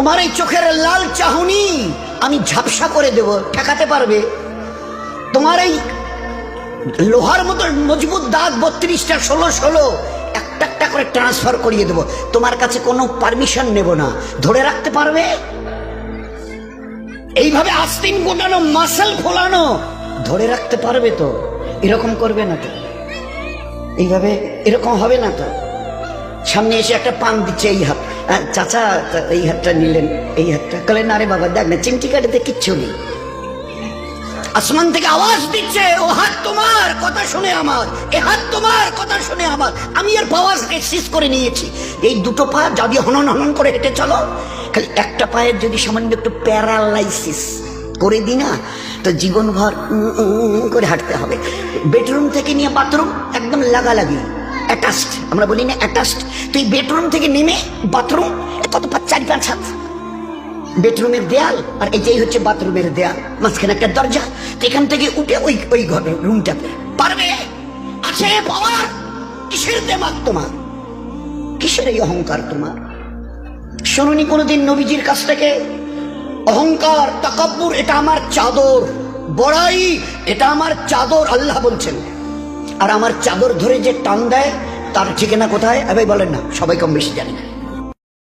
তোমার এই চোখের লাল চাহনি আমি ঝাপসা করে দেব, ঠেকাতে পারবে? তোমার এই লোহার মতো মজবুত দাঁত বত্রিশটা, ষোলো ষোলো, একটা একটা করে ট্রান্সফার করিয়ে দেবো। তোমার কাছে কোনো পারমিশন নেব না। ধরে রাখতে পারবে? এইভাবে আস্তিন গোটানো মাসেল ফোলানো, ধরে রাখতে পারবে তো? এরকম করবে না তো? এইভাবে এরকম হবে না তো? সামনে এসে একটা পান দিচ্ছে এই হাত। চাচা এই হাতটা নিলেন, এই হাতটা। কলেন, আরে বাবা, দেখ না, চিমটি কাটাতে কিচ্ছু নেই। আসমান থেকে আওয়াজ দিচ্ছে, ও হাত তোমার, কথা শুনে আমার। এ হাত তোমার, কথা শুনে আমার। আমি এর পাওয়ার শেষ করে নিয়েছি। এই দুটো পা যদি হনন হনন করে হেঁটে চলো, খালি একটা পায়ের যদি সামান্য একটু প্যারালাইসিস করে দিই না, তো জীবনভর করে হাঁটতে হবে। বেডরুম থেকে নিয়ে বাথরুম একদম লাগালাগি অ্যাটাচড আমরা বলি না অ্যাটাচড তো এই বেডরুম থেকে নেমে বাথরুম কত পাঁচ চারি পাঁচ হাত। বেডরুমের দেয়াল, আর এটাই হচ্ছে বাথরুমের দেয়াল। মাঝখানে একটা দরজা। এখান থেকে উঠে ওই ওই ঘর রুমটাতে পারবে? আছে পাওয়ার কিসের দেমাগ তোমার? কিসের এই অহংকার তোমার? শুনুনি কোনোদিন নবীজির কাছ থেকে? অহংকার, তাকাব্বুর, এটা আমার চাদর। বড়াই, এটা আমার চাদর, আল্লাহ বলছেন। আর আমার চাদর ধরে যে টান দেয়, তার ঠিকানা কোথায়? এবার বলেন না, সবাই কম বেশি জানে